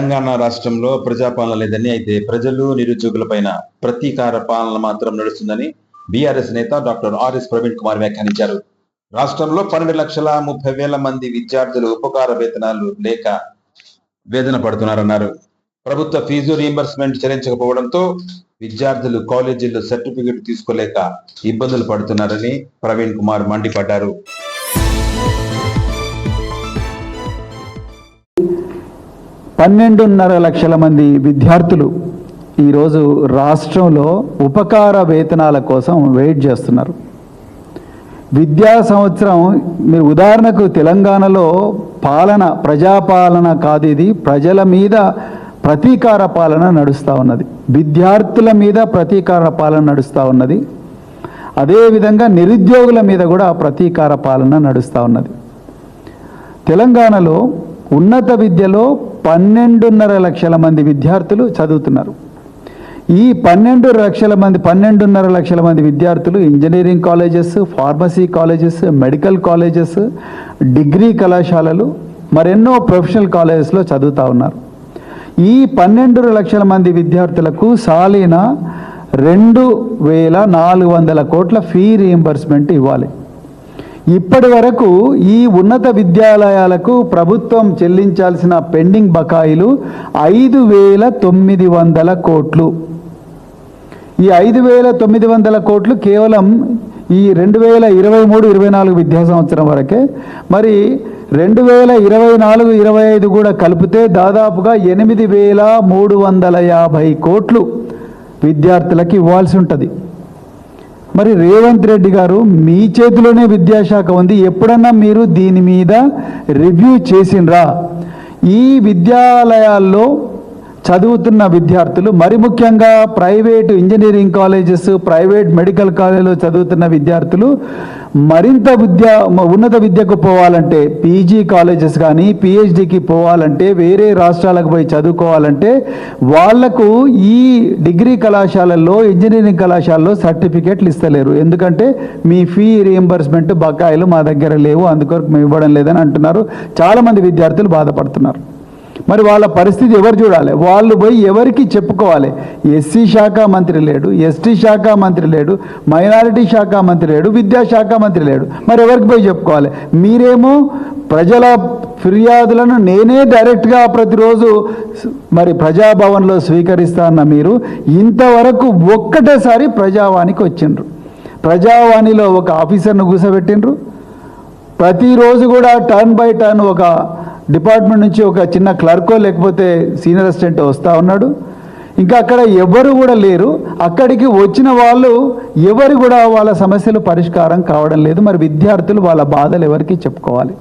తెలంగాణ రాష్ట్రంలో ప్రజాపాలన లేదని అయితే ప్రజలు నిరుద్యోగులపైన ప్రతీకార పాలన మాత్రం నడుస్తుందని బీఆర్ఎస్ నేత డాక్టర్ ఆర్ఎస్ ప్రవీణ్ కుమార్ వ్యాఖ్యానించారు. రాష్ట్రంలో పన్నెండు లక్షల ముప్పై వేల మంది విద్యార్థులు ఉపకార వేతనాలు లేక వేదన పడుతున్నారన్నారు. ప్రభుత్వ ఫీజు రీంబర్స్మెంట్ చెల్లించకపోవడంతో విద్యార్థులు కాలేజీల్లో సర్టిఫికెట్ తీసుకోలేక ఇబ్బందులు పడుతున్నారని ప్రవీణ్ కుమార్ మండిపడ్డారు. పన్నెండున్నర లక్షల మంది విద్యార్థులు ఈరోజు రాష్ట్రంలో ఉపకార వేతనాల కోసం వెయిట్ చేస్తున్నారు. విద్యా సంవత్సరం మీరు ఉదాహరణకు తెలంగాణలో పాలన ప్రజాపాలన కాదు ఇది ప్రజల మీద ప్రతీకార పాలన నడుస్తూ ఉన్నది. విద్యార్థుల మీద ప్రతీకార పాలన నడుస్తూ ఉన్నది. అదేవిధంగా నిరుద్యోగుల మీద కూడా ప్రతీకార పాలన నడుస్తూ ఉన్నది. తెలంగాణలో ఉన్నత విద్యలో పన్నెండున్నర లక్షల మంది విద్యార్థులు చదువుతున్నారు. ఈ పన్నెండు లక్షల మంది పన్నెండున్నర లక్షల మంది విద్యార్థులు engineering colleges pharmacy colleges medical colleges degree కళాశాలలు మరెన్నో ప్రొఫెషనల్ కాలేజెస్లో చదువుతూ ఉన్నారు. ఈ పన్నెండు లక్షల మంది విద్యార్థులకు సాలిన రెండు వేల నాలుగు వందల కోట్ల ఫీ రీయింబర్స్మెంట్ ఇవ్వాలి. ఇప్పటి వరకు ఈ ఉన్నత విద్యాలయాలకు ప్రభుత్వం చెల్లించాల్సిన పెండింగ్ బకాయిలు ఐదు వేల తొమ్మిది వందల కోట్లు. ఈ ఐదు వేల తొమ్మిది వందల కోట్లు కేవలం ఈ రెండు వేల ఇరవై మూడు ఇరవై నాలుగు విద్యా సంవత్సరం వరకే. మరి రెండు వేల ఇరవై నాలుగు ఇరవై ఐదు కూడా కలిపితే దాదాపుగా ఎనిమిది వేల మూడు వందల యాభై కోట్లు విద్యార్థులకు ఇవ్వాల్సి ఉంటుంది. మరి రేవంత్ రెడ్డి గారు మీ చేతిలోనే విద్యాశాఖ ఉంది. ఎప్పుడన్నా మీరు దీని మీద రివ్యూ చేసిండ్రా? ఈ విద్యాలయాల్లో చదువుతున్న విద్యార్థులు మరి ముఖ్యంగా private engineering colleges private medical కాలేజీలో చదువుతున్న విద్యార్థులు మరింత విద్య ఉన్నత విద్యకు పోవాలంటే పీజీ కాలేజెస్ కానీ పిహెచ్డికి పోవాలంటే వేరే రాష్ట్రాలకు పోయి చదువుకోవాలంటే వాళ్ళకు ఈ డిగ్రీ కళాశాలల్లో ఇంజనీరింగ్ కళాశాలలో సర్టిఫికేట్లు ఇస్తలేరు. ఎందుకంటే మీ ఫీ రీఎంబర్స్మెంట్ బకాయిలు మా దగ్గర లేవు అందుకొరకు మేము ఇవ్వడం లేదని అంటున్నారు. చాలామంది విద్యార్థులు బాధపడుతున్నారు. మరి వాళ్ళ పరిస్థితి ఎవరు చూడాలి? వాళ్ళు పోయి ఎవరికి చెప్పుకోవాలి? ఎస్సీ శాఖ మంత్రి లేడు ఎస్టీ శాఖ మంత్రి లేడు మైనారిటీ శాఖ మంత్రి లేడు విద్యాశాఖ మంత్రి లేడు. మరి ఎవరికి పోయి చెప్పుకోవాలి? మీరేమో ప్రజల ఫిర్యాదులను నేనే డైరెక్ట్గా ప్రతిరోజు మరి ప్రజాభవన్లో స్వీకరిస్తాన్న మీరు ఇంతవరకు ఒక్కటేసారి ప్రజావాణికి వచ్చిండ్రు. ప్రజావాణిలో ఒక ఆఫీసర్ను కూసబెట్టిండ్రు. ప్రతిరోజు కూడా టర్న్ బై టర్న్ ఒక డిపార్ట్మెంట్ నుంచి ఒక చిన్న క్లర్కో లేకపోతే సీనియర్ అసిస్టెంట్ వస్తూ ఉన్నాడు. ఇంకా అక్కడ ఎవరు కూడా లేరు. అక్కడికి వచ్చిన వాళ్ళు ఎవరు కూడా వాళ్ళ సమస్యలు పరిష్కారం కావడం లేదు. మరి విద్యార్థులు వాళ్ళ బాధలు ఎవరికి చెప్పుకోవాలి?